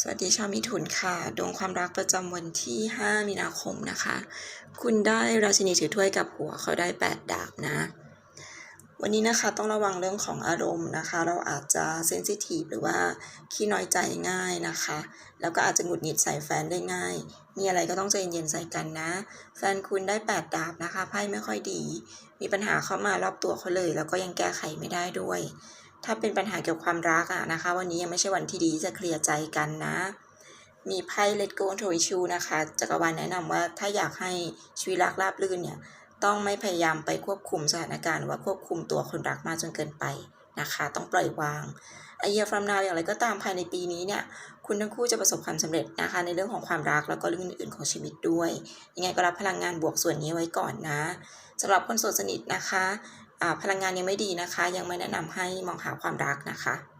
สวัสดีชาวมิถุนค่ะ ดวงความรักประจำวันที่ 5 มีนาคมนะคะ คุณได้ราชินีถือถ้วยกับหัวเขาได้ 8 ดาบนะ วันนี้นะคะต้องระวังเรื่องของอารมณ์นะคะ เราอาจจะเซนซิทีฟหรือว่าขี้น้อยใจง่ายนะคะ แล้วก็อาจจะหงุดหงิดใส่แฟนได้ง่าย มีอะไรก็ต้องใจเย็นๆใส่กันนะ แฟนคุณได้ 8 ดาบนะคะไพ่ไม่ค่อยดี มีปัญหาเข้ามารอบตัวเขาเลย แล้วก็ยังแก้ไขไม่ได้ด้วย ถ้าเป็นปัญหาเกี่ยวกับความรักอะนะคะ วันนี้ยังไม่ใช่วันที่ดีจะเคลียร์ใจกันนะ มีไพ่ Let Go to Issue นะคะจักรวาลแนะนำว่าถ้าอยากให้ชีวิตรักราบรื่นเนี่ยต้องไม่พยายามไปควบคุมสถานการณ์หรือว่าควบคุมตัวคนรักมากจนเกินไปนะคะ ต้องปล่อยวางไอเยียฟรัมนาวอย่างไรก็ตามภายในปีนี้เนี่ย คุณทั้งคู่จะประสบความสำเร็จนะคะ ในเรื่องของความรักแล้วก็เรื่องอื่นๆของชีวิตด้วย ยังไงก็รับพลังงานบวกส่วนนี้ไว้ก่อนนะสำหรับคนโสดสนิทนะคะ พลังงานยังไม่ดีนะคะ ยังไม่แนะนำให้มองหาความรักนะคะ